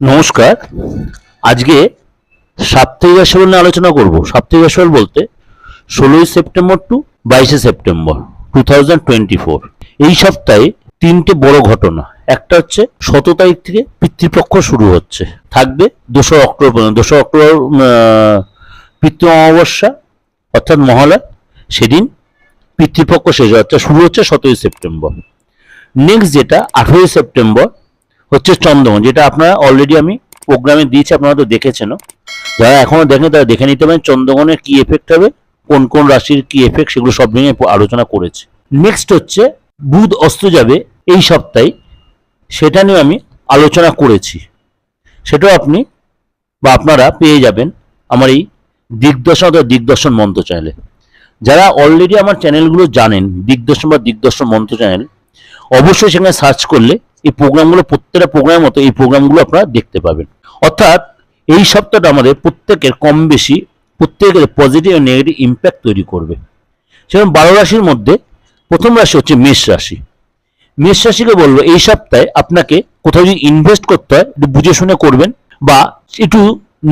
নমস্কার। আজকে সাপ্তাহিক রাশিফল নিয়ে আলোচনা করব। সাপ্তাহিক রাশিফল বলতে ষোলোই সেপ্টেম্বর টু বাইশে সেপ্টেম্বর টু এই সপ্তাহে তিনটে বড় ঘটনা। একটা হচ্ছে শত তারিখ থেকে পিতৃপক্ষ শুরু হচ্ছে। থাকবে দোসরা অক্টোবর পর্যন্ত। দোসরা অক্টোবর পিতৃ অমাবস্যা অর্থাৎ মহালয়। সেদিন পিতৃপক্ষ শেষ হচ্ছে শুরু হচ্ছে সতেরোই সেপ্টেম্বর। নেক্সট যেটা আঠেরোই সেপ্টেম্বর হচ্ছে চন্দ্রমন যেটা আপনারা অলরেডি আমি প্রোগ্রামে দিয়েছি, আপনারা তো দেখেছেন যারা এখনও দেখেন, তারা দেখে নিতে পারেন চন্দ্রগণের কি এফেক্ট হবে, কোন কোন রাশির কি এফেক্ট সেগুলো সব নিয়ে আলোচনা করেছে। নেক্সট হচ্ছে, বুধ অস্ত যাবে এই সপ্তাহে, সেটা নিয়ে আমি আলোচনা করেছি। সেটাও আপনি বা আপনারা পেয়ে যাবেন আমার এই দিগদর্শন অথবা দিগদর্শন মন্ত্র চ্যানেলে যারা অলরেডি আমার চ্যানেলগুলো জানেন, দিগদর্শন বা দিগদর্শন মন্ত্র চ্যানেল অবশ্যই সেখানে সার্চ করলে এই প্রোগ্রামগুলো প্রত্যেকটা প্রোগ্রামের মতো এই প্রোগ্রামগুলো আপনারা দেখতে পাবেন। অর্থাৎ এই সপ্তাহটা আমাদের প্রত্যেকের কম বেশি, প্রত্যেকের পজিটিভ ও নেগেটিভ ইম্প্যাক্ট তৈরি করবে। সেরকম বারো রাশির মধ্যে প্রথম রাশি হচ্ছে মেষ রাশি। মেষ রাশিকে বলব, এই সপ্তাহে আপনাকে কোথাও যদি ইনভেস্ট করতে হয়, একটু বুঝে শুনে করবেন বা একটু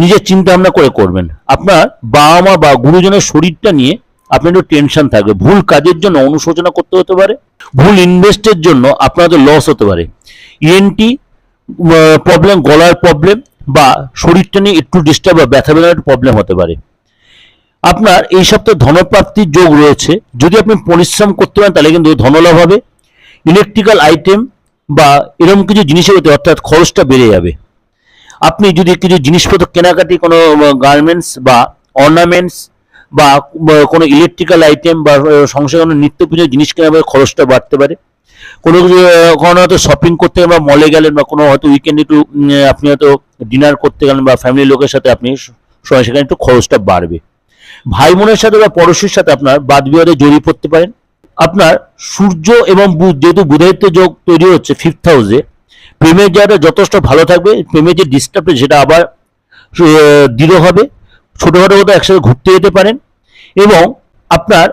নিজের চিন্তা ভাবনা করে করবেন। আপনার বাবা মা বা গুরুজনের শরীরটা নিয়ে আপনার একটু টেনশন থাকবে। ভুল কাজের জন্য অনুশোচনা করতে হতে পারে ভুল ইনভেস্টের জন্য আপনাদের লস হতে পারে। E ইএনটি প্রবলেম গলার প্রবলেম বা শরীরটা নিয়ে একটু ডিস্টার্ব বা ব্যথা বেদনার প্রবলেম হতে পারে। আপনার এই সপ্তাহে ধনপ্রাপ্তির যোগ রয়েছে। যদি আপনি পরিশ্রম করতে পারেন, তাহলে কিন্তু ধনলাভ হবে। ইলেকট্রিক্যাল আইটেম বা এরকম কিছু জিনিসের প্রতি অর্থাৎ খরচটা বেড়ে যাবে। আপনি যদি কিছু জিনিসপত্র কেনাকাটি কোনো গার্মেন্টস বা অর্নামেন্টস বা কোনো ইলেকট্রিক্যাল আইটেম বা সংসারে কোনো নিত্য পুজোর জিনিস পরে খরচটা বাড়তে পারে। কোনো কোনো হয়তো শপিং করতে গেলেন বা মলে গেলেন বা কোনো হয়তো উইকেন্ডে একটু আপনি হয়তো ডিনার করতে গেলেন বা ফ্যামিলির লোকের সাথে আপনি সেখানে একটু খরচটা বাড়বে। ভাই বোনের সাথে বা পড়োশির সাথে আপনার বাদ বিবাদে জড়িয়ে পড়তে পারেন। আপনার সূর্য এবং বুধ যেহেতু বুধায়িত্ব যোগ তৈরি হচ্ছে ফিফথ হাউসে প্রেমের জায়গাটা যথেষ্ট ভালো থাকবে, প্রেমের যে ডিস্টার্ব সেটা আবার দৃঢ় হবে। ছোটোখাটো কোথাও একসাথে ঘুরতে যেতে পারেন এবং আপনার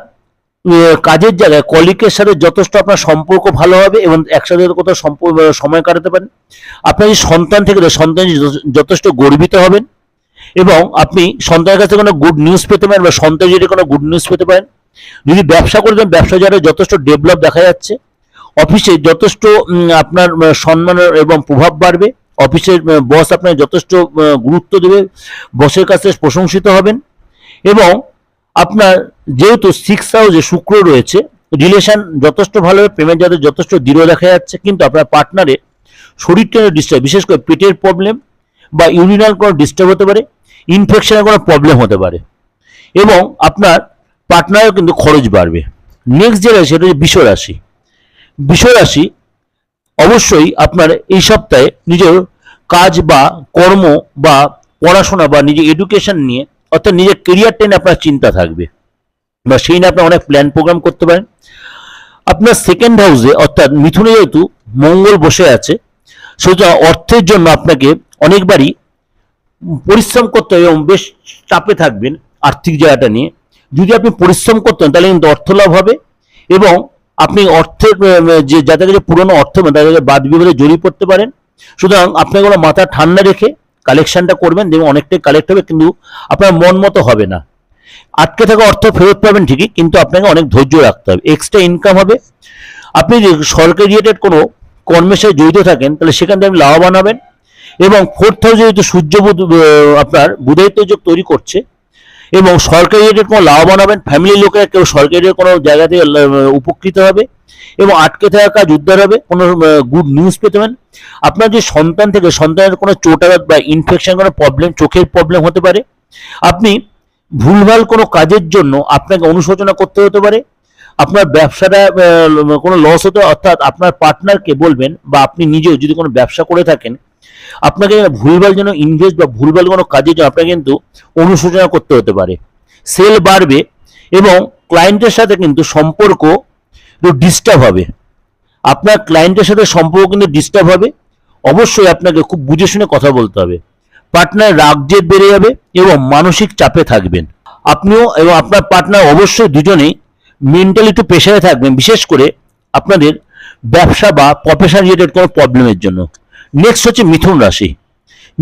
কাজের জায়গায় কলিকের সাথে যথেষ্ট আপনার সম্পর্ক ভালো হবে এবং একসাথে কোথাও সম্পর্ক, সময় কাটাতে পারেন। আপনার যে সন্তান থেকে সন্তান যথেষ্ট গর্বিত হবেন এবং আপনি সন্তানের কাছে কোনো গুড নিউজ পেতে পারেন বা সন্তান যদি কোনো গুড নিউজ পেতে পারেন। যদি ব্যবসা করে দেন, ব্যবসা যারা যথেষ্ট ডেভেলপ দেখা যাচ্ছে। অফিসে যথেষ্ট আপনার সম্মান এবং প্রভাব বাড়বে। অফিসের বস আপনার যথেষ্ট গুরুত্ব দেবে, বসের কাছে প্রশংসিত হবেন এবং আপনার যেহেতু সিক্স হাউসে শুক্র রয়েছে রিলেশন যথেষ্ট ভালো হবে প্রেমের যাদের যথেষ্ট দৃঢ় দেখা যাচ্ছে, কিন্তু আপনার পার্টনারে শরীরটা ডিস্টার্ব বিশেষ করে পেটের প্রবলেম বা ইউরিনাল কোনো ডিস্টার্ব হতে পারে ইনফেকশনের কোনো প্রবলেম হতে পারে এবং আপনার পার্টনারও কিন্তু খরচ বাড়বে। নেক্সট যে রাশি সেটা হচ্ছে বিষ রাশি বিষ রাশি অবশ্যই আপনার এই সপ্তাহে নিজের কাজ বা কর্ম বা পড়াশোনা বা নিজের এডুকেশন নিয়ে, অর্থাৎ নিজের কেরিয়ার টেনে আপনার চিন্তা থাকবে। বা সেই নিয়ে আপনি অনেক প্ল্যান প্রোগ্রাম করতে পারেন। আপনার সেকেন্ড হাউসে অর্থাৎ মিথুনে যেহেতু মঙ্গল বসে আছে সুতরাং অর্থের জন্য আপনাকে অনেকবারই পরিশ্রম করতে হবে এবং বেশ চাপে থাকবেন আর্থিক জায়গাটা নিয়ে। যদি আপনি পরিশ্রম করতেন, তাহলে কিন্তু অর্থ লাভ হবে এবং আপনি অর্থের যে যাদের কাছে পুরনো অর্থ মানে তাদের বাদ বিবাদে জড়িয়ে পড়তে পারেন। সুতরাং আপনাকে কোনো মাথা ঠান্ডা রেখে কালেকশনটা করবেন, দেখবেন অনেকটাই কালেক্ট হবে, কিন্তু আপনার মন মতো হবে না। আটকে থাকা অর্থ ফেরত পাবেন ঠিকই, কিন্তু আপনাকে অনেক ধৈর্য রাখতে হবে। এক্সট্রা ইনকাম হবে। আপনি যদি সরকারি রিলেটেড কোনো কর্মের সাথে জড়িত থাকেন, তাহলে সেখান থেকে আপনি লাভবান হবেন। এবং ফোর্থ হাউসে যেহেতু সূর্য বুধ আপনার বুধায়িত্ব যোগ তৈরি করছে এবং সরকারি রেটের কোনো লাভবান হবেন ফ্যামিলির লোকেরা কেউ সরকারি রেটের কোনো জায়গা থেকে উপকৃত হবে এবং আটকে থাকা কাজ উদ্ধার হবে, কোনো গুড নিউজ পেতে পারেন। আপনার যে সন্তান থেকে সন্তানের কোনো চোটাঘাত বা ইনফেকশন কোনো প্রবলেম চোখের প্রবলেম হতে পারে। আপনি ভুলভাল কোনো কাজের জন্য আপনাকে অনুশোচনা করতে হতে পারে। আপনার ব্যবসাটা কোনো লস হতে অর্থাৎ আপনার পার্টনারকে বলবেন বা আপনি নিজেও যদি কোনো ব্যবসা করে থাকেন আপনাকে ভুলভাল যেন ইনভেস্ট বা ভুলভাল কোনো কাজের জন্য আপনাকে কিন্তু অনুশোচনা করতে হতে পারে। সেল বাড়বে এবং ক্লায়েন্টের সাথে কিন্তু সম্পর্ক ডিস্টার্ব হবে। আপনার ক্লায়েন্টের সাথে সম্পর্ক কিন্তু ডিস্টার্ব হবে। অবশ্যই আপনাকে খুব বুঝে শুনে কথা বলতে হবে। পার্টনার রাগ জেদ বেড়ে যাবে এবং মানসিক চাপে থাকবেন। আপনিও এবং আপনার পার্টনার অবশ্যই দুজনেই মেন্টালি একটু প্রেশারে থাকবেন। বিশেষ করে আপনাদের ব্যবসা বা প্রফেশন রিলেটেড কোনো প্রবলেমের জন্য। নেক্সট হচ্ছে মিথুন রাশি।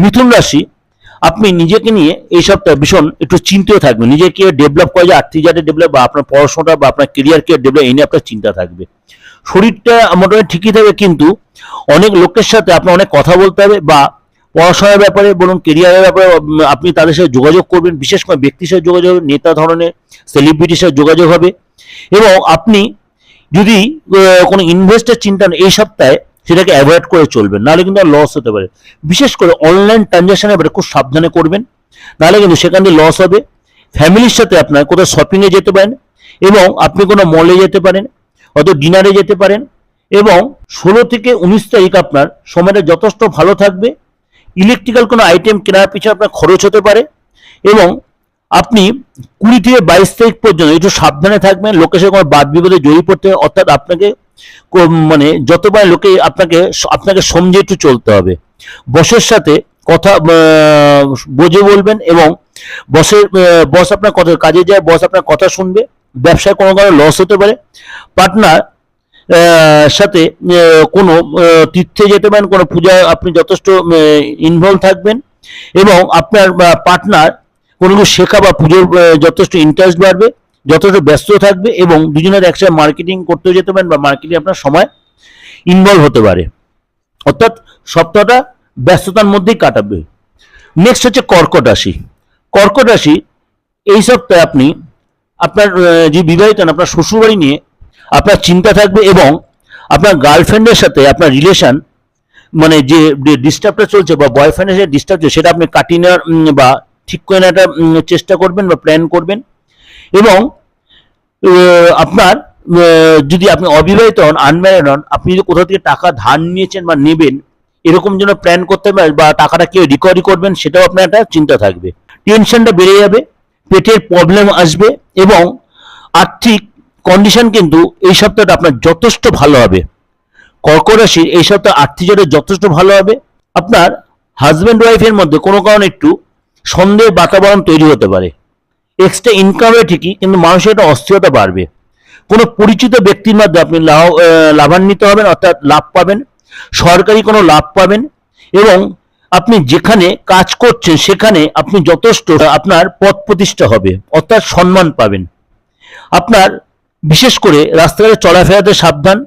মিথুন রাশি, আপনি নিজেকে নিয়ে এই সপ্তাহে ভীষণ একটু চিন্তিত থাকবেন। নিজেকে ডেভেলপ করা যায়, আর্থিক যাতে ডেভেলপ বা আপনার পড়াশোনাটা বা আপনার কেরিয়ারকে ডেভেলপ এই নিয়ে আপনার চিন্তা থাকবে। শরীরটা মোটামুটি ঠিকই থাকবে কিন্তু অনেক লোকের সাথে আপনার অনেক কথা বলতে হবে বা পড়াশোনার ব্যাপারে বলুন কেরিয়ারের ব্যাপারে আপনি তাদের সাথে যোগাযোগ করবেন, বিশেষ করে ব্যক্তির সাথে যোগাযোগ হবে, নেতা ধরনের সেলিব্রিটির সাথে যোগাযোগ হবে। এবং আপনি যদি কোনো ইনভেস্টের চিন্তা এই সপ্তাহে সেটাকে অ্যাভয়েড করে চলবেন। নাহলে কিন্তু লস হতে পারে। বিশেষ করে অনলাইন ট্রানজাকশনের ব্যাপারে খুব সাবধানে করবেন। নাহলে কিন্তু সেখান দিয়ে লস হবে। ফ্যামিলির সাথে আপনার কোথাও শপিংয়ে যেতে পারেন এবং আপনি কোনো মলে যেতে পারেন অত ডিনারে যেতে পারেন এবং ষোলো থেকে উনিশ তারিখ আপনার সময়টা যথেষ্ট ভালো থাকবে। ইলেকট্রিক্যাল কোনো আইটেম কেনার পিছনে আপনার খরচ হতে পারে এবং আপনি কুড়ি থেকে বাইশ তারিখ পর্যন্ত একটু সাবধানে থাকবেন। সাথে কোনো বাদ বিবাদে জড়িয়ে পড়তে অর্থাৎ আপনাকে মানে যতবার লোকে আপনাকে আপনাকে সমঝে একটু চলতে হবে। বসের সাথে কথা বুঝে বলবেন এবং বসের বস আপনার কথা, কাজে যায়, বস আপনার কথা শুনবে, ব্যবসায় কোনো কারণে লস হতে পারে। পার্টনার সাথে কোনো তীর্থে যেতে পারেন, কোনো পূজায় আপনি যথেষ্ট ইনভলভ থাকবেন এবং আপনার পার্টনার কোনো কিছু শেখা বা পুজোর যথেষ্ট ইন্টারেস্ট বাড়বে। যথেষ্ট ব্যস্ত থাকবে এবং দুজনের একসাথে মার্কেটিং করতে যেতে পারেন বা মার্কেটিং আপনার সময় ইনভলভ হতে পারে। অর্থাৎ সপ্তাহটা ব্যস্ততার মধ্যেই কাটাবে। নেক্সট হচ্ছে কর্কট রাশি। কর্কট রাশি, এই সপ্তাহে আপনি আপনার যে বিবাহিত আপনার শ্বশুরবাড়ি নিয়ে আপনার চিন্তা থাকবে এবং আপনার গার্লফ্রেন্ডের সাথে আপনার রিলেশন মানে যে ডিস্টার্বটা চলছে বা বয়ফ্রেন্ডের সাথে ডিস্টার্ব চলছে, সেটা আপনি কাটিয়ে নেওয়ার বা ঠিক করে নেওয়াটা চেষ্টা করবেন বা প্ল্যান করবেন। এবং আপনার যদি আপনি অবিবাহিত হন আনম্যারিড হন, আপনি যদি কোথাও থেকে টাকা ধার নিয়েছেন বা নেবেন, এরকম যেন প্ল্যান করতে পারেন বা টাকাটা কেউ রিকভারি করবেন, সেটাও আপনার একটা চিন্তা থাকবে। টেনশনটা বেড়ে যাবে, পেটের প্রবলেম আসবে এবং আর্থিক কন্ডিশন কিন্তু এই সপ্তাহটা আপনার যথেষ্ট ভালো হবে। কর্কট রাশির এই সপ্তাহে আর্থিক যথেষ্ট ভালো হবে। আপনার হাজব্যান্ড ওয়াইফের মধ্যে কোনো কারণে একটু সন্দেহের বাতাবরণ তৈরি হতে পারে। এক্সট্রা ইনকামে ঠিকই, কিন্তু মানুষের একটা অস্থিরতা বাড়বে। কোনো পরিচিত ব্যক্তির মাধ্যমে আপনি লাভ লাভান্বিত হবেন, অর্থাৎ লাভ পাবেন, সরকারি কোনো লাভ পাবেন, এবং আপনি যেখানে কাজ করছেন, সেখানে আপনি যথেষ্ট আপনার পদ প্রতিষ্ঠা হবে, অর্থাৎ সম্মান পাবেন। আপনার, বিশেষ করে রাস্তাঘাটে চলাফেরাতে সাবধান,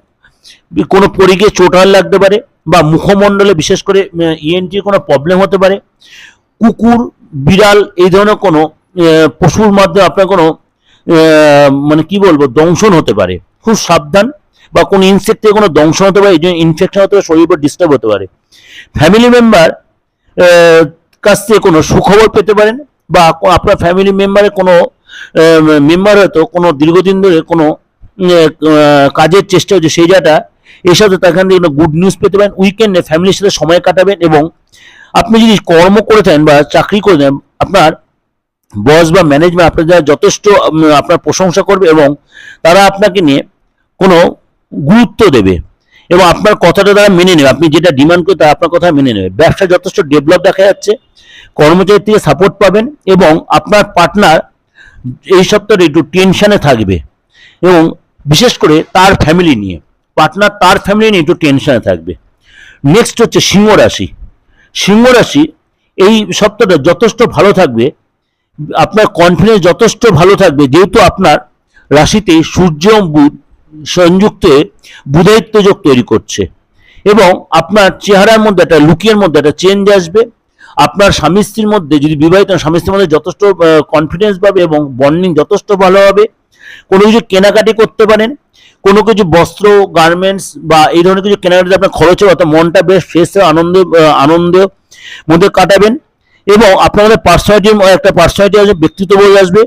কোনো পড়ে গিয়ে চোট আর লাগতে পারে, বা মুখমণ্ডলে বিশেষ করে ইএনটির কোনো প্রবলেম হতে পারে, কুকুর, বিড়াল, এই ধরনের কোনো পশুর মাধ্যমে আপনার কোনো মানে কি বলব, দংশন হতে পারে। খুব সাবধান বা কোনো ইনসেক্ট থেকে কোনো দংশন হতে পারে, এই জন্য ইনফেকশন হতে পারে শরীর উপর ডিস্টার্ব হতে পারে। ফ্যামিলি মেম্বার কাছ থেকে কোনো সুখবর পেতে পারেন বা আপনার ফ্যামিলি মেম্বারের কোনো মেম্বার হয়তো কোনো দীর্ঘদিন ধরে কোনো কাজের চেষ্টা হচ্ছে, সেই জায়গাটা এই সাথে তাখান থেকে গুড নিউজ পেতে পারেন। উইকেন্ডে ফ্যামিলির সাথে সময় কাটাবেন এবং আপনি যদি কর্ম করে থাকেন বা চাকরি করে থাকেন, আপনার বস বা ম্যানেজমেন্ট আপনার যারা যথেষ্ট আপনার প্রশংসা করবে এবং তারা আপনাকে নিয়ে কোনো গুরুত্ব দেবে এবং আপনার কথাটা তারা মেনে নেবে। আপনি যেটা ডিমান্ড করে তারা আপনার কথা মেনে নেবে। ব্যবসা যথেষ্ট ডেভেলপ দেখা যাচ্ছে, কর্মচারী থেকে সাপোর্ট পাবেন এবং আপনার পার্টনার এই সপ্তাহে একটু টেনশনে থাকবে এবং বিশেষ করে তার ফ্যামিলি নিয়ে পার্টনার তার ফ্যামিলি নিয়ে একটু টেনশনে থাকবে। নেক্সট হচ্ছে সিংহ রাশি। সিংহ রাশি এই সপ্তাহটা যথেষ্ট ভালো থাকবে। আপনার কনফিডেন্স যথেষ্ট ভালো থাকবে। যেহেতু আপনার রাশিতে সূর্য, বুধ সংযুক্ত বুধায়িত্ব যোগ তৈরি করছে। এবং আপনার চেহারার মধ্যে একটা লুকের মধ্যে একটা চেঞ্জ আসবে। আপনার স্বামী স্ত্রীর মধ্যে যদি বিবাহিত, স্বামী স্ত্রীর মধ্যে যথেষ্ট কনফিডেন্স পাবে এবং বন্ডিং যথেষ্ট ভালো হবে। কোনো কিছু কেনাকাটি করতে পারেন। কোনো কিছু বস্ত্র গার্মেন্টস বা এই ধরনের কিছু কেনাকাটিতে আপনার খরচ হবে, অর্থাৎ মনটা বেশ ফ্রেশ আনন্দ আনন্দ মধ্যে কাটাবেন। এবং মধ্যে পার্সোনালিটি একটা পার্সোনালিটি আসবে ব্যক্তিত্ব বলে আসবে।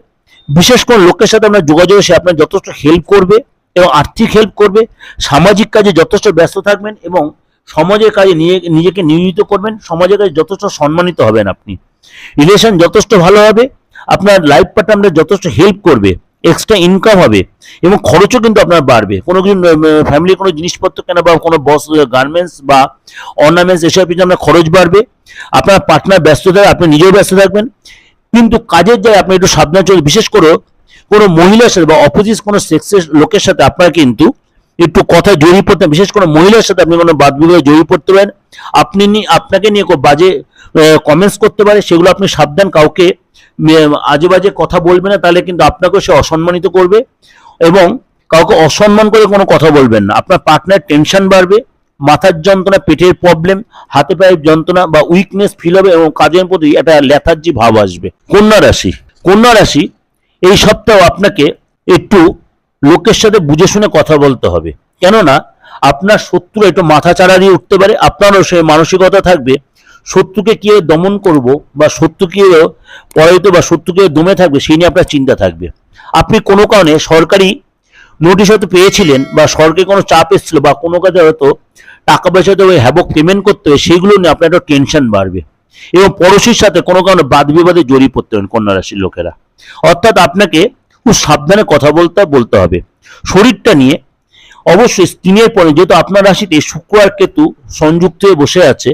বিশেষ কোনো লোকের সাথে আপনার যোগাযোগ, সে আপনার যথেষ্ট হেল্প করবে এবং আর্থিক হেল্প করবে। সামাজিক কাজে যথেষ্ট ব্যস্ত থাকবেন এবং সমাজের কাজে নিয়ে, নিজেকে নিয়োজিত করবেন। সমাজের কাজে যথেষ্ট সম্মানিত হবেন আপনি। রিলেশন যথেষ্ট ভালো হবে। আপনার লাইফ পার্টনার যথেষ্ট হেল্প করবে। এক্সট্রা ইনকাম হবে এবং খরচও কিন্তু আপনার বাড়বে। কোনো কিছু ফ্যামিলির কোনো জিনিসপত্র কেনা বা কোনো বস গার্মেন্টস বা অর্নামেন্টস এসব কিন্তু আপনার খরচ বাড়বে। আপনার পার্টনার ব্যস্ত থাকবে, আপনি নিজেও ব্যস্ত থাকবেন। কিন্তু কাজের জায়গায় আপনি একটু সাবধান চলবে বিশেষ করে কোনো মহিলার সাথে বা অপোজিট কোনো সেক্সের লোকের সাথে আপনার কিন্তু একটু কথা জড়িয়ে পড়তে বিশেষ করে মহিলার সাথে আপনি কোনো বাদ বিবাদে জড়িয়ে পড়তে পারেন। আপনি আপনাকে নিয়ে বাজে কমেন্টস করতে পারে। সেগুলো আপনি সাবধান, কাউকে আজে বাজে কথা বলবে না, তাহলে কিন্তু আপনাকেও সে অসম্মানিত করবে এবং কাউকে অসম্মান করে কোনো কথা বলবেন না। আপনার পার্টনার টেনশন বাড়বে, মাথার যন্ত্রণা, পেটের প্রবলেম হাতে পায়ের যন্ত্রণা বা উইকনেস ফিল হবে এবং কাজের প্রতি একটা লেথার্জি ভাব আসবে। কন্যা রাশি কন্যা রাশি, এই সপ্তাহ আপনাকে একটু লোকের সাথে বুঝে শুনে কথা বলতে হবে। কেননা, আপনার শত্রু একটু মাথা চাড়া দিয়ে উঠতে পারে, আপনারও সে মানসিকতা থাকবে। শত্রুকে কি দমন করব বা শত্রুকে পরাজিত বা শত্রুকে দমে থাকবে, সেই নিয়ে আপনার চিন্তা থাকবে। আপনি কোনো কারণে সরকারি নোটিশ হয়তো পেয়েছিলেন বা সরকারি কোনো চাপ এসেছিল বা কোনো কাজে হয়তো টাকা পয়সা হয়তো হ্যাবক পেমেন্ট করতে হবে সেইগুলো নিয়ে আপনার একটা টেনশন বাড়বে। এবং পড়োশির সাথে কোনো কারণে বাদ বিবাদে জড়িয়ে পড়তে পারেন কন্যা রাশির লোকেরা। অর্থাৎ আপনাকে খুব সাবধানে কথা বলতে বলতে হবে। শরীরটা নিয়ে অবশ্যই স্কিনের পরে যেহেতু আপনার রাশিতে শুক্র আর কেতু সংযুক্ত হয়ে বসে আছে,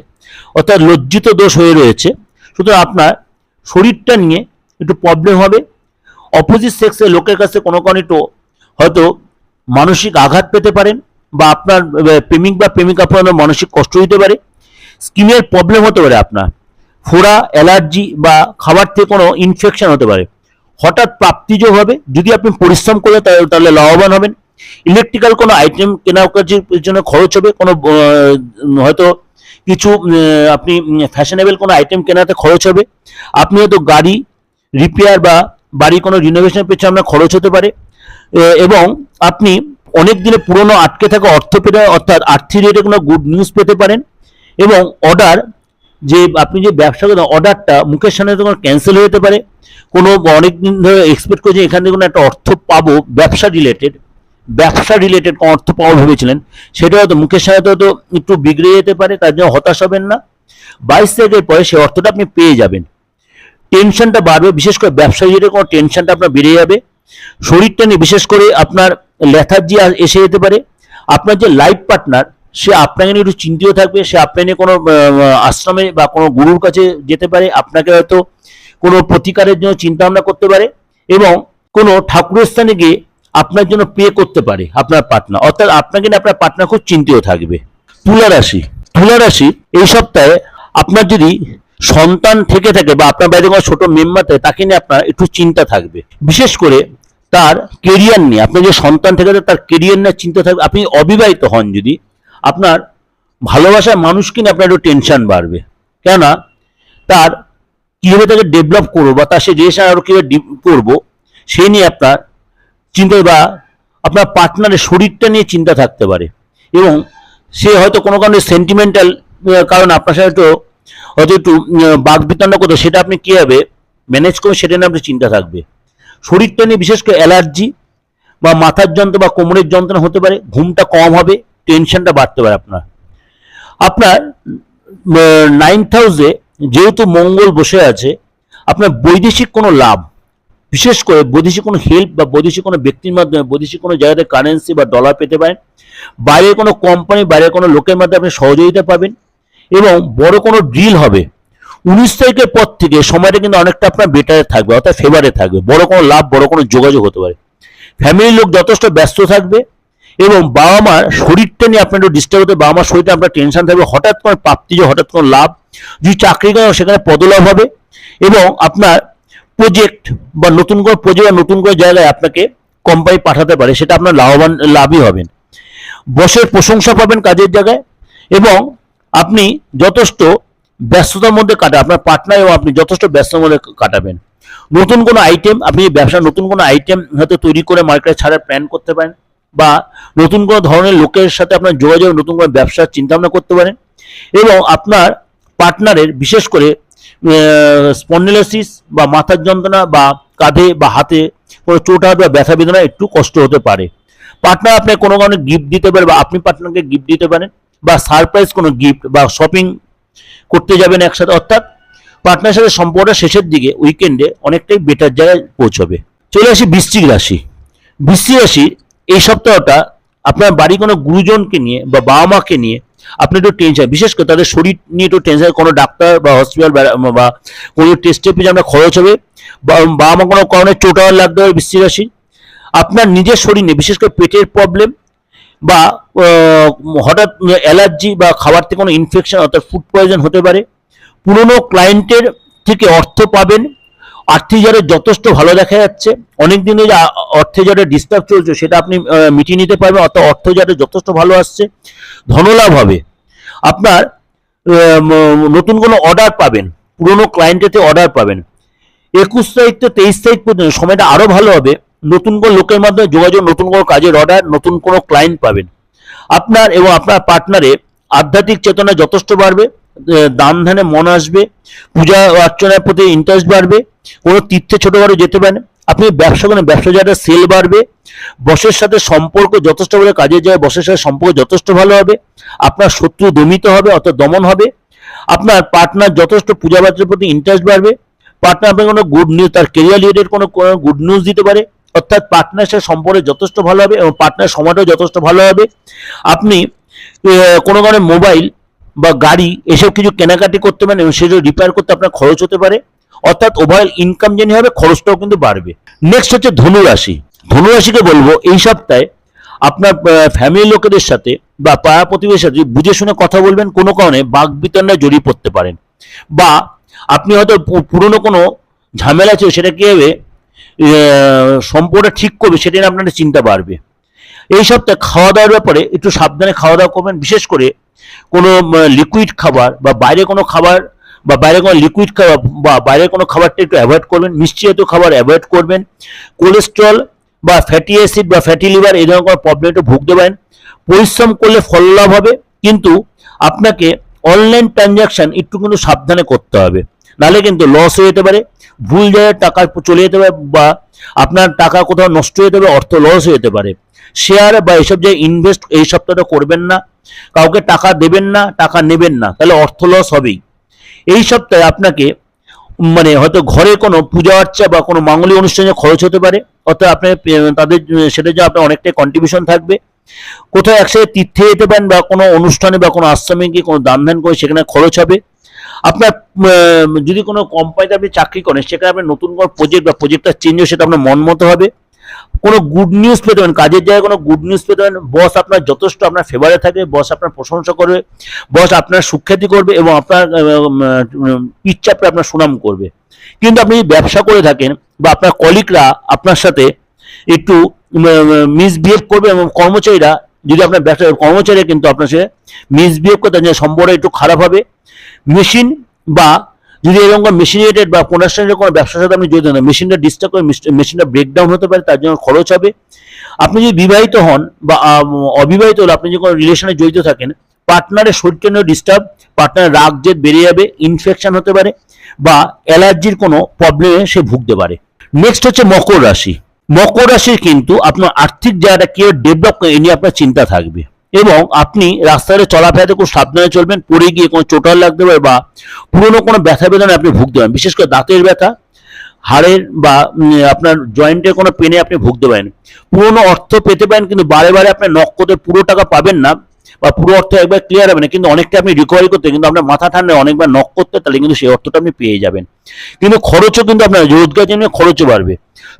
অর্থাৎ লজ্জিত দোষ হয়ে রয়েছে, সুতরাং আপনার শরীরটা নিয়ে একটু প্রবলেম হবে। অপোজিট সেক্সের লোকের কাছে কোনো কারণে একটু হয়তো মানসিক আঘাত পেতে পারেন বা আপনার প্রেমিক বা প্রেমিকা আপনার মানসিক কষ্ট দিতে পারে। স্কিনের প্রবলেম হতে পারে আপনার। ফোড়া, অ্যালার্জি বা খাবার থেকে কোনো ইনফেকশন হতে পারে। হঠাৎ প্রাপ্তিযোগ হবে। যদি আপনি পরিশ্রম করে তাহলে লাভবান হবেন। ইলেকট্রিক্যাল কোনো আইটেম কেনা কাজের জন্য খরচ হবে। কোনো হয়তো কিছু আপনি ফ্যাশনেবল কোনো আইটেম কেনাতে খরচ হবে। আপনি হয়তো গাড়ি রিপেয়ার বা বাড়ি কোনো রিনোভেশনের পেছনে আপনার খরচ হতে পারে। এবং আপনি অনেক দিনে পুরনো আটকে থাকা অর্থ পেতে অর্থাৎ আর্থিক রেটে কোনো গুড নিউজ পেতে পারেন। এবং অর্ডার যে আপনি যে ব্যবসা করেন, অর্ডারটা মুখের সামনে তখন ক্যান্সেল হয়ে যেতে পারে, কোনো অনেক দিন ধরে এক্সপেক্ট করছে এখান থেকে কোনো একটা অর্থ পাবো, ব্যবসা রিলেটেড ব্যবসা রিলেটেড কোনো অর্থ পাওয়া ভেবেছিলেন, সেটা হয়তো মুখের সামনে হয়তো একটু বিগড়ে যেতে পারে, তার জন্য হতাশ হবেন না। বাইশ তারিখের পরে সেই অর্থটা আপনি পেয়ে যাবেন। টেনশনটা বাড়বে, বিশেষ করে ব্যবসা রিলেটেড কোনো টেনশনটা আপনার বেড়ে যাবে, শরীরটা নিয়ে বিশেষ করে আপনার লেথার্জি এসে যেতে পারে। আপনার যে লাইফ পার্টনার সে আপনাকে নিয়ে একটু চিন্তিত থাকবে, সে আপনাকে নিয়ে কোনো আশ্রমে বা কোনো গুরুর কাছে যেতে পারে, আপনাকে হয়তো কোনো প্রতিকারের জন্য চিন্তা ভাবনা করতে পারে এবং কোনো ঠাকুরের স্থানে গিয়ে আপনার জন্য পে করতে পারে আপনার পার্টনার। অর্থাৎ আপনাকে নিয়ে আপনার পার্টনার খুব চিন্তিত থাকবে। তুলা রাশি তুলা রাশি, এই সপ্তাহে আপনার যদি সন্তান থেকে থাকে বা আপনার বাড়িতে কোনো ছোট মেম্বার থাকে, তাকে নিয়ে আপনার একটু চিন্তা থাকবে। বিশেষ করে তার কেরিয়ার নিয়ে আপনার যে সন্তান থেকে থাকে তার কেরিয়ার নিয়ে চিন্তা থাকবে, আপনি অবিবাহিত হন যদি আপনার ভালোবাসার মানুষকে নিয়ে আপনার একটু টেনশন বাড়বে। কেননা তার কীভাবে তাকে ডেভেলপ করব বা তার সে রিলেশন আরও কীভাবে করব সেই নিয়ে আপনার চিন্তা বা আপনার পার্টনারের শরীরটা নিয়ে চিন্তা থাকতে পারে। এবং সে হয়তো কোনো কারণে সেন্টিমেন্টাল কারণ আপনার সাথে একটু হয়তো একটু বাঘ বিতণ্ডা করতো, সেটা আপনি কীভাবে ম্যানেজ করবেন সেটা নিয়ে আপনার চিন্তা থাকবে। শরীরটা নিয়ে বিশেষ করে অ্যালার্জি বা মাথার যন্ত্রণা বা কোমরের যন্ত্রণা হতে পারে, ঘুমটা কম হবে টেনশনটা বাড়তে পারে আপনার। আপনার নাইন্থ হাউসে যেহেতু মঙ্গল বসে আছে, আপনার বৈদেশিক কোনো লাভ, বিশেষ করে বৈদেশিক কোনো হেল্প বা বৈদেশিক কোনো ব্যক্তির মাধ্যমে, বৈদেশিক কোনো জায়গাতে কারেন্সি বা ডলার পেতে পারেন, বাইরের কোনো কোম্পানি বাইরের কোনো লোকের মাধ্যমে আপনি সহযোগিতা পাবেন এবং বড় কোনো ডিল হবে। উনিশ তারিখের পর থেকে সময়টা কিন্তু অনেকটা আপনার বেটারে থাকবে, অর্থাৎ ফেভারে থাকবে। বড় কোনো লাভ, বড় কোনো যোগাযোগ হতে পারে। ফ্যামিলির লোক যথেষ্ট ব্যস্ত থাকবে এবং বাবা মার শরীরটা নিয়ে আপনার একটু ডিস্টার্ব হতে বাবা মার শরীরটা আপনার টেনশন থাকবে, হঠাৎ করে প্রাপ্তি যে হঠাৎ কোনো লাভ, যদি চাকরি করেন সেখানে পদলাভ হবে এবং আপনার প্রজেক্ট বা নতুন করে প্রজেক্ট বা নতুন করে জায়গায় আপনাকে কোম্পানি পাঠাতে পারে, সেটা আপনার লাভবান, লাভই হবেন বসের প্রশংসা পাবেন কাজের জায়গায় এবং আপনি যথেষ্ট ব্যস্ততার মধ্যে কাটা আপনার পার্টনার এবং আপনি যথেষ্ট ব্যস্ততার মধ্যে কাটাবেন। নতুন কোনো আইটেম আপনি ব্যবসা নতুন কোনো আইটেম হয়তো তৈরি করে মার্কেটে ছাড়ার প্ল্যান করতে পারেন। বা নতুন কোনো ধরনের লোকের সাথে আপনার যোগাযোগ, নতুন কোনো ব্যবসার চিন্তা ভাবনা করতে পারেন এবং আপনার পার্টনারের বিশেষ করে স্পন্ডিলোসিস বা মাথার যন্ত্রণা বা কাঁধে বা হাতে কোনো চোট আঘাত বা ব্যথা বেদনা একটু কষ্ট হতে পারে। পার্টনার আপনাকে কোনো কারণে গিফট দিতে পারে বা আপনি পার্টনারকে গিফট দিতে পারেন বা সারপ্রাইজ কোনো গিফট বা শপিং করতে যাবেন একসাথে, অর্থাৎ পার্টনারের সাথে সম্পর্কটা শেষের দিকে উইকেন্ডে অনেকটাই বেটার জায়গায় পৌঁছবে। চলে আসি বৃশ্চিক রাশি। বৃশ্চিক রাশি এই সপ্তাহটা আপনার বাড়ি কোনো গুরুজনকে নিয়ে বা বাবা মাকে নিয়ে আপনি একটু টেনশন বিশেষ করে তাদের শরীর নিয়ে একটু টেনশন কোনো ডাক্তার বা হসপিটাল বা কোনো টেস্টের পিছনে আপনার খরচ হবে বা বাবা মা কোনো কারণে চোটার লাগতে পারে বৃশ্চিক রাশি। আপনার নিজের শরীর নিয়ে, বিশেষ করে পেটের প্রবলেম বা হঠাৎ অ্যালার্জি বা খাবার থেকে কোনো ইনফেকশন অর্থাৎ ফুড পয়জন হতে পারে। পুরনো ক্লায়েন্টের থেকে অর্থ পাবেন আর্থিক যারে যথেষ্ট ভালো দেখা যাচ্ছে। অনেক দিনে যে আ- অর্থে যারে ডিস্টার্ব চলছে, সেটা আপনি মিটিয়ে নিতে পারবেন, অর্থাৎ অর্থ যারে যথেষ্ট ভালো আসছে। ধনলাভ হবে। আপনার নতুন কোনো অর্ডার পাবেন, পুরনো ক্লায়েন্টেতে অর্ডার পাবেন। একুশ তারিখ তো তেইশ তারিখ পর্যন্ত সময়টা আরও ভালো হবে। নতুন কোনো লোকের মাধ্যমে যোগাযোগ, নতুন কোনো কাজের অর্ডার নতুন কোনো ক্লায়েন্ট পাবেন। আপনার এবং আপনার পার্টনারে আধ্যাত্মিক চেতনা যথেষ্ট বাড়বে। দান ধ্যানে মন আসবে, পূজা অর্চনার প্রতি ইন্টারেস্ট বাড়বে, কোনো তীর্থে ছোটখাটো যেতে পারেন আপনি ব্যবসা করেন, ব্যবসা যারা সেল বাড়বে, বসের সাথে সম্পর্ক যথেষ্ট ভালো, কাজের যায় বসের সাথে সম্পর্ক যথেষ্ট ভালো হবে, আপনার শত্রু দমিত হবে, অর্থাৎ দমন হবে, আপনার পার্টনার যথেষ্ট পূজা পাঠের প্রতি ইন্টারেস্ট বাড়বে পার্টনার আপনাকে কোনো গুড নিউজ তার কেরিয়ার রিলেটেড কোনো গুড নিউজ দিতে পারে, অর্থাৎ পার্টনার সাথে সম্পর্ক যথেষ্ট ভালো হবে এবং পার্টনার সময়টাও যথেষ্ট ভালো হবে। আপনি কোনো কারণে মোবাইল বা গাড়ি এসব কিছু কেনাকাটি করতে পারেন এবং সেগুলো রিপেয়ার করতে আপনার খরচ হতে পারে। অর্থাৎ ওভারঅল ইনকাম যিনি হবে, খরচটাও কিন্তু বাড়বে। নেক্সট হচ্ছে ধনুরাশি। ধনুরাশিকে বলব, এই সপ্তাহে আপনার ফ্যামিলি লোকেদের সাথে বা পাড়া প্রতিবেশীর সাথে বুঝে শুনে কথা বলবেন, কোনো কারণে বাঘ বিতণ্ডায় জড়িয়ে পড়তে পারেন। বা আপনি হয়তো পুরনো কোনো ঝামেলা ছিল, সেটা কীভাবে সম্পর্কটা ঠিক করবে, সেটা নিয়ে আপনার চিন্তা বাড়বে। এই সপ্তাহে খাওয়া দাওয়ার ব্যাপারে একটু সাবধানে খাওয়া দাওয়া করবেন। বিশেষ করে কোনো লিকুইড খাবার বা বাইরে কোনো খাবার বা বাইরে কোনো লিকুইড খাবার বা বাইরে কোনো খাবারটা একটু অ্যাভয়েড করবেন। মিষ্টি জাতীয় খাবার অ্যাভয়েড করবেন। কোলেস্ট্রল বা ফ্যাটি অ্যাসিড বা ফ্যাটি লিভার এই ধরনের কোনো প্রবলেম একটু ভুগতে পারেন। পরিশ্রম করলে ফল লাভ হবে। কিন্তু আপনাকে অনলাইন ট্রানজাকশন একটু কিন্তু সাবধানে করতে হবে। নাহলে কিন্তু লস হয়ে যেতে পারে। ভুল জায়গায় টাকা চলে যেতে পারে বা আপনার টাকা কোথাও নষ্ট হয়ে যেতে পারে, অর্থ লস হয়ে যেতে পারে। শেয়ার বা এইসব জায়গায় ইনভেস্ট এই সপ্তাহটা করবেন না। কাউকে টাকা দেবেন না, টাকা নেবেন না, তাহলে অর্থ লস হবেই। এই সপ্তাহে আপনাকে মানে হয়তো ঘরে কোনো পূজা আর্চা বা কোনো মাঙ্গলিক অনুষ্ঠানে খরচ হতে পারে, অর্থাৎ আপনার তাদের, সেটা যে আপনার অনেকটাই কন্ট্রিবিউশন থাকবে। কোথাও একসাথে তীর্থে যেতে পারেন বা কোনো অনুষ্ঠানে বা কোনো আশ্রমে গিয়ে কোনো দান ধ্যান করে সেখানে খরচ হবে। আপনার যদি কোনো কোম্পানিতে আপনি চাকরি করেন, সেখানে আপনার নতুন কোনো প্রজেক্ট বা প্রজেক্টটা চেঞ্জ সেটা আপনার মন মতো হবে। কোনো গুড নিউজ পেতে পারেন, কাজের জায়গায় কোনো গুড নিউজ পেতে পারেন বস আপনার যথেষ্ট আপনার ফেভারে থাকে বস আপনার প্রশংসা করবে বস আপনার সুখ্যাতি করবে এবং আপনার ইচ্ছাপে আপনার সুনাম করবে। কিন্তু আপনি ব্যবসা করে থাকেন বা আপনার কলিগরা আপনার সাথে একটু মিসবিহেভ করবে এবং কর্মচারীরা যদি আপনার ব্যবসা কর্মচারী কিন্তু আপনার সাথে মিসবিহেভ করতে যে সম্পর্ক একটু খারাপ হবে মেশিন বা যদি এরকম মেশিন রিলেটেড বা কনস্ট্রাকশনের কোনো ব্যবসার সাথে আপনি জড়িত না মেশিনটা ডিস্টার্ব করে মেশিনটা ব্রেকডাউন হতে পারে, তার জন্য খরচ হবে। আপনি যদি বিবাহিত হন বা অবিবাহিত হলে আপনি যদি কোনো রিলেশনে জড়িত থাকেন পার্টনারের শরীরটা নিয়ে ডিস্টার্ব পার্টনার রাগ জেদ বেড়ে যাবে ইনফেকশন হতে পারে বা অ্যালার্জির কোনো প্রবলেমে সে ভুগতে পারে। নেক্সট হচ্ছে মকর রাশি। মকর রাশির কিন্তু আপনার আর্থিক জায়গাটা কেউ ডেভেলপ করে, এ নিয়ে আপনার চিন্তা থাকবে। এবং আপনি রাস্তায় চলাফেরাতে খুব সাবধানে চলবেন, পড়ে গিয়ে কোনো চোটাল লাগতে পারে বা পুরনো কোনো ব্যথা বেদনা আপনি ভুগতে পারেন। বিশেষ করে দাঁতের ব্যথা, হাড়ের বা আপনার জয়েন্টের কোনো পেনে আপনি ভুগতে পারেন। পুরনো অর্থ পেতে পারেন, কিন্তু বারে বারে আপনার নক করতে পুরো টাকা পাবেন না বা পুরো অর্থ একবার ক্লিয়ার হবে না, কিন্তু অনেকটা আপনি রিকভারি করতে কিন্তু আপনার মাথা ঠান্ডায় অনেকবার নক করতে তাহলে কিন্তু সেই অর্থটা আপনি পেয়ে যাবেন। কিন্তু খরচও কিন্তু আপনার রোজগার জন্য খরচও বাড়বে।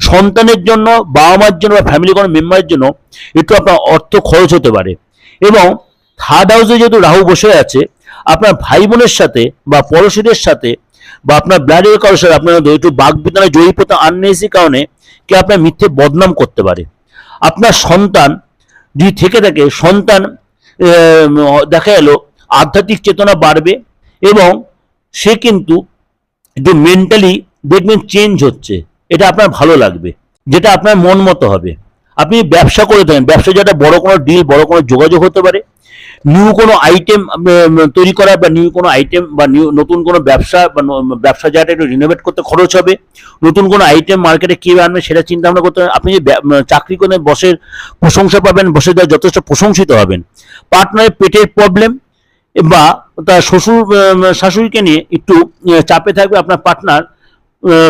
সন্তানের জন্য বাবা মার জন্য বা ফ্যামিলি কোনো মেম্বারের জন্য একটু আপনার অর্থ খরচ হতে পারে। এবং থার্ড হাউসে যেহেতু রাহু বসে আছে, আপনার ভাই বোনের সাথে বা পড়োশীদের সাথে বা আপনার ব্লাডের কারোর সাথে আপনার একটু বাঘ বিতরণে জয়ী পথে আননেসি কারণে কে আপনার মিথ্যে বদনাম করতে পারে। আপনার সন্তান যদি থেকে থাকে, সন্তান দেখা গেল, আধ্যাত্মিক চেতনা বাড়বে এবং সে কিন্তু একটু মেন্টালি দেখবেন চেঞ্জ হচ্ছে। এটা আপনার ভালো লাগবে, যেটা আপনার মন মতো হবে। আপনি ব্যবসা করে থাকেন ব্যবসা যেটা বড় কোনো ডিল বড় কোনো যোগাযোগ হতে পারে। নিউ কোনো আইটেম তৈরি করা বা নিউ কোনো আইটেম বা নিউ নতুন কোনো ব্যবসা বা ব্যবসা জায়গাটা একটু রিনোভেট করতে খরচ হবে, নতুন কোনো আইটেম মার্কেটে কীভাবে আনবে সেটা চিন্তা ভাবনা করতে আপনি যে চাকরি করে বসের প্রশংসা পাবেন বসের দ্বারা যথেষ্ট প্রশংসিত হবেন। পার্টনারের পেটের প্রবলেম বা তার শ্বশুর শাশুড়িকে নিয়ে একটু চাপে থাকবে আপনার পার্টনার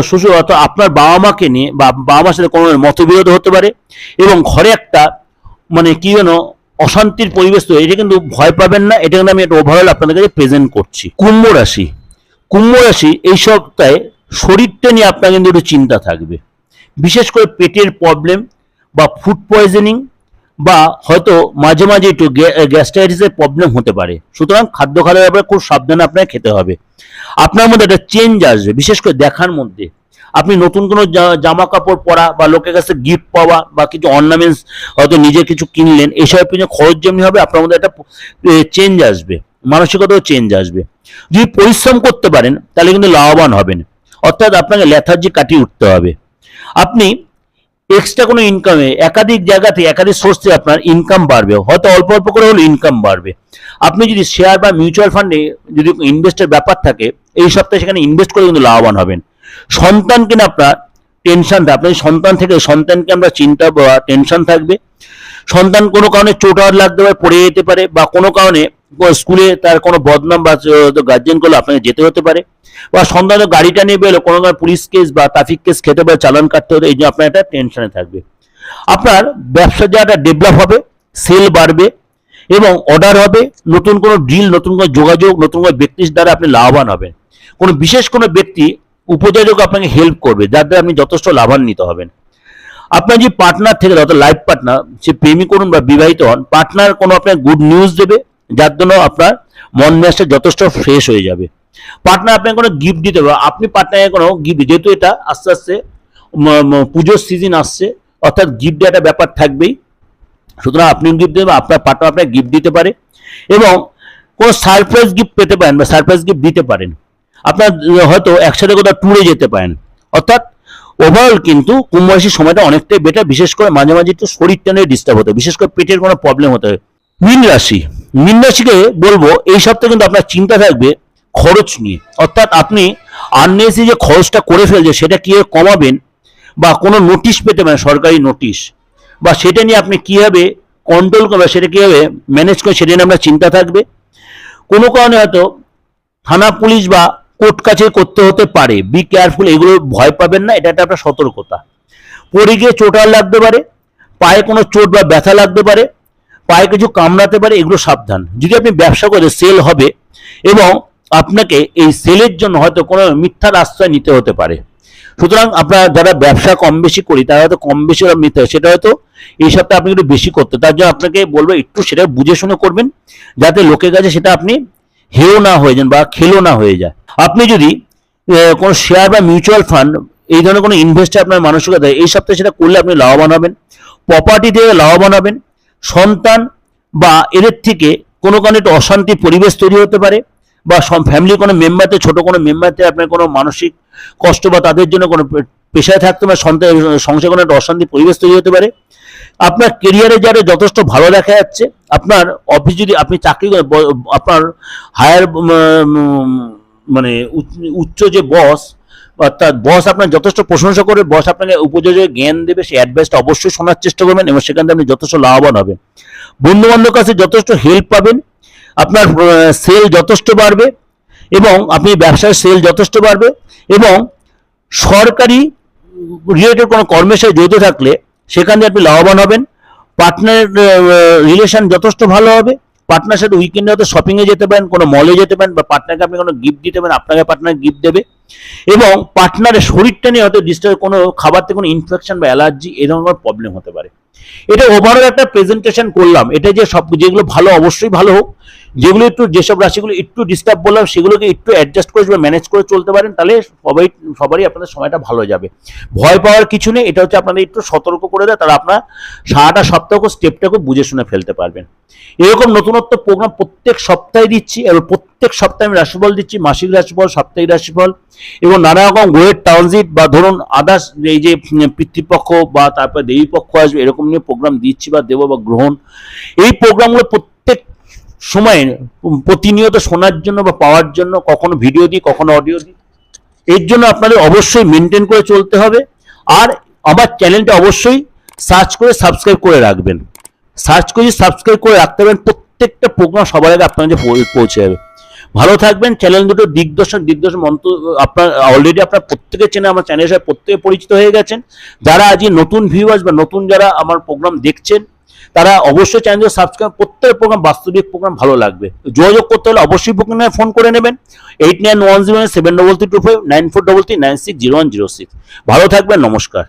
শ্বশুর অর্থাৎ আপনার বাবা মাকে নিয়ে বা বাবা মার সাথে কোনো মতবিরোধ হতে পারে এবং ঘরে একটা মানে কি যেন অশান্তির পরিবেশ তো এটা কিন্তু ভয় পাবেন না, এটা কিন্তু আমি একটা ওভারঅল আপনাদের কাছে প্রেজেন্ট করছি। কুম্ভ রাশি কুম্ভ রাশি এই সপ্তাহে শরীরটা নিয়ে আপনার কিন্তু একটু চিন্তা থাকবে। বিশেষ করে পেটের প্রবলেম বা ফুড পয়জনিং বা হয়তো মাঝে মাঝে একটু গ্যাস্ট্রাইটিসের প্রবলেম হতে পারে। সুতরাং খাদ্য খাওয়ার ব্যাপারে খুব সাবধানে আপনাকে খেতে হবে। আপনার মধ্যে একটা চেঞ্জ আসবে, বিশেষ করে দেখার মধ্যে। আপনি নতুন কোনো জামা কাপড় পরা বা লোকের কাছে গিফট পাওয়া বা কিছু অর্নামেন্টস হয়তো নিজে কিছু কিনলেন এসবের পিছনে খরচ যেমনি হবে, আপনার মধ্যে একটা চেঞ্জ আসবে। মানসিকতাও চেঞ্জ আসবে। যদি পরিশ্রম করতে পারেন, তাহলে কিন্তু লাভবান হবেন। অর্থাৎ আপনাকে লেথার্জি কাটিয়ে উঠতে হবে। আপনি এক্সট্রা কোনো ইনকামে একাধিক জায়গাতে একাধিক সোর্স থেকে আপনার ইনকাম বাড়বে। হয়তো অল্প অল্প করে হলে ইনকাম বাড়বে। আপনি যদি শেয়ার বা মিউচুয়াল ফান্ডে যদি ইনভেস্টের ব্যাপার থাকে, এই সপ্তাহে সেখানে ইনভেস্ট করে কিন্তু লাভবান হবেন। সন্তানকে না আপনার টেনশন আপনার সন্তান থেকে সন্তানকে আমরা চিন্তা বা টেনশন থাকবে। সন্তান কোনো কারণে চোট আঘাত লাগতে পারে, পড়ে যেতে পারে বা কোনো কারণে স্কুলে তার কোনো বদনাম বা গার্জেন করলে আপনাকে যেতে হতে পারে। বা সন্তানের গাড়িটা নিয়ে বেরোলো, কোনো কারণে পুলিশ কেস বা ট্রাফিক কেস খেতে পারে, চালান কাটতে হতে, এই জন্য আপনার একটা টেনশনে থাকবে। আপনার ব্যবসার জায়গাটা ডেভেলপ হবে সেল বাড়বে এবং অর্ডার হবে, নতুন কোনো ডিল নতুন কোনো যোগাযোগ, নতুন কোনো ব্যক্তির দ্বারা আপনি লাভবান হবেন। কোনো বিশেষ কোনো ব্যক্তি উপযোজক আপনাকে হেল্প করবে, যার দ্বারা আপনি যথেষ্ট লাভান্বিত হবেন। আপনার যে পার্টনার থেকে অর্থাৎ লাইফ পার্টনার সে প্রেমিক করুন বা বিবাহিত হন পার্টনার কোনো আপনার গুড নিউজ দেবে, যার জন্য আপনার মন মেজাজটা যথেষ্ট ফ্রেশ হয়ে যাবে। পার্টনার আপনাকে কোনো গিফট দিতে পারবে আপনি পার্টনারকে কোনো গিফট যেহেতু এটা আস্তে আস্তে পুজোর সিজন আসছে, অর্থাৎ গিফট দেওয়াটা ব্যাপার থাকবেই। সুতরাং আপনি গিফট দেবেন, আপনার পার্টনার আপনাকে গিফট দিতে পারে এবং কোনো সারপ্রাইজ গিফট পেতে পারেন বা সারপ্রাইজ গিফট দিতে পারেন। আপনার হয়তো একসাথে কোথাও ট্যুরে যেতে পারেন। অর্থাৎ ওভারঅল কিন্তু রাশির সময়টা অনেকটাই বেটার বিশেষ করে মাঝে মাঝে একটু শরীরটা নিয়ে ডিস্টার্ব হতে বিশেষ করে পেটের কোনো প্রবলেম হতে হয়। মীন রাশি, মীন রাশিকে বলব, এই সপ্তাহে কিন্তু আপনার চিন্তা থাকবে খরচ নিয়ে। অর্থাৎ আপনি আননেসি যে খরচটা করে ফেলছে সেটা কীভাবে কমাবেন বা কোনো নোটিশ পেতে পারেন, সরকারি নোটিশ বা সেটা নিয়ে আপনি কীভাবে কন্ট্রোল করবেন, সেটা কীভাবে ম্যানেজ করে সেটা নিয়ে আপনার চিন্তা থাকবে। কোনো কারণে হয়তো থানা পুলিশ বা কোর্ট কাছে করতে হতে পারে। বি কেয়ারফুল এগুলো ভয় পাবেন না, এটা একটা সতর্কতা। পড়ে গিয়ে চোটার লাগতে পারে, পায়ে কোনো চোট বা ব্যথা লাগতে পারে, পায়ে কিছু কামড়াতে পারে, এগুলো সাবধান। যদি আপনি ব্যবসা করে সেল হবে এবং আপনাকে এই সেলের জন্য হয়তো কোনো মিথ্যার আশ্রয় নিতে হতে পারে। সুতরাং আপনারা যারা ব্যবসা কম বেশি করি, তারা হয়তো কম বেশি হয় সেটা হয়তো এই সপ্তাহে আপনি একটু বেশি করতে তার জন্য আপনাকে বলব, একটু সেটা বুঝে শুনে করবেন, যাতে লোকের কাছে সেটা আপনি হেও না হয়ে যান বা খেলো না হয়ে যায়। আপনি যদি কোনো শেয়ার বা মিউচুয়াল ফান্ড এই ধরনের কোনো ইনভেস্টে আপনার মানসিকতা এই সপ্তাহে সেটা করলে আপনি লাভবান হবেন। প্রপার্টি থেকে লাভবান হবেন। সন্তান বা এদের থেকে কোনো কারণে একটু অশান্তি পরিবেশ তৈরি হতে পারে বা ফ্যামিলির কোনো মেম্বারতে ছোট কোনো মেম্বারতে আপনার কোনো মানসিক কষ্ট বা তাদের জন্য কোনো পেশায় থাকতে বা সন্তান সংসারে কোনো একটা অশান্তি পরিবেশ তৈরি হতে পারে। আপনার কেরিয়ারে যারা যথেষ্ট ভালো দেখা যাচ্ছে, আপনার অফিস যদি আপনি চাকরি আপনার হায়ার মানে উচ্চ- যে বস অর্থাৎ বস আপনার যথেষ্ট প্রশংসা করে বস আপনাকে উপযোজী জ্ঞান দেবে, সেই অ্যাডভাইসটা অবশ্যই শোনার চেষ্টা করবেন এবং সেখান থেকে আপনি যথেষ্ট লাভবান হবেন। বন্ধু বান্ধবের কাছে যথেষ্ট হেল্প পাবেন, আপনার সেল যথেষ্ট বাড়বে এবং আপনি ব্যবসার সেল যথেষ্ট বাড়বে এবং সরকারি রিলেটেড কোনো কর্মের সাথে জড়িত থাকলে সেখান দিয়ে আপনি লাভবান হবেন। পার্টনার রিলেশন যথেষ্ট ভালো হবে। পার্টনার সাথে উইকেন্ডে হয়তো শপিংয়ে যেতে পারেন, কোনো মলে যেতে পারেন, বা পার্টনারকে আপনি কোনো গিফট দিতে পারেন, আপনাকে পার্টনার গিফট দেবে। এবং পার্টনারের শরীরটা নিয়ে হয়তো ডিস্টার্ব কোনো খাবার থেকে কোনো ইনফেকশন বা অ্যালার্জি এই ধরনের প্রবলেম হতে পারে। এটা ওভারঅল একটা প্রেজেন্টেশন করলাম। এটা যে সব যেগুলো ভালো, অবশ্যই ভালো হোক। যেগুলো একটু, যেসব রাশিগুলো একটু ডিস্টার্ব বললাম, সেগুলোকে একটু অ্যাডজাস্ট করে, বা ম্যানেজ করে চলতে পারেন, তাহলে সবাই, সবারই আপনাদের সময়টা ভালো যাবে। ভয় পাওয়ার কিছু নেই, এটা হচ্ছে আপনাদের একটু সতর্ক করে দেয় তারা আপনার সারাটা সপ্তাহ স্টেপটাকে বুঝে শুনে ফেলতে পারবেন। এরকম নতুনত্ব প্রোগ্রাম প্রত্যেক সপ্তাহে দিচ্ছি, এবং প্রত্যেক সপ্তাহে আমি রাশিফল দিচ্ছি, মাসিক রাশিফল, সাপ্তাহিক রাশিফল, এবং নানা রকম ওয়েট ট্রানজিট বা ধরুন আদার্স এই যে পিতৃপক্ষ বা তারপর দেবী পক্ষ আসবে, এরকম নিয়ে প্রোগ্রাম দিচ্ছি বা দেব বা গ্রহণ, এই প্রোগ্রামগুলো প্রত্যেক সময় প্রতিনিয়ত শোনার জন্য বা পাওয়ার জন্য, কখনো ভিডিও দিই, কখনো অডিও দিই, এর জন্য আপনাদের অবশ্যই মেনটেন করে চলতে হবে। আর আমার চ্যানেলটা অবশ্যই সার্চ করে সাবস্ক্রাইব করে রাখবেন। সার্চ করে সাবস্ক্রাইব করে রাখতে পারেন, প্রত্যেকটা প্রোগ্রাম সবার আগে আপনার কাছে পৌঁছে যাবে। ভালো থাকবেন চ্যানেল দুটো দিগদর্শক দিগদর্শক মন্ত্র, আপনার অলরেডি আপনার প্রত্যেকের চেনে আমার চ্যানেলের সাথে প্রত্যেকে পরিচিত হয়ে গেছেন। যারা আজকে নতুন ভিউয়ার্স বা নতুন যারা আমার প্রোগ্রাম দেখছেন, তারা অবশ্যই চ্যানেল সাবস্ক্রাইব প্রত্যেক প্রোগ্রাম বাস্তবিক প্রোগ্রাম ভালো লাগবে। যোগাযোগ করতে হলে অবশ্যই প্রোগ্রামে ফোন করে নেবেন। Eight nine one zero seven double three two five nine four double three nine six zero one zero six ভালো থাকবেন, নমস্কার।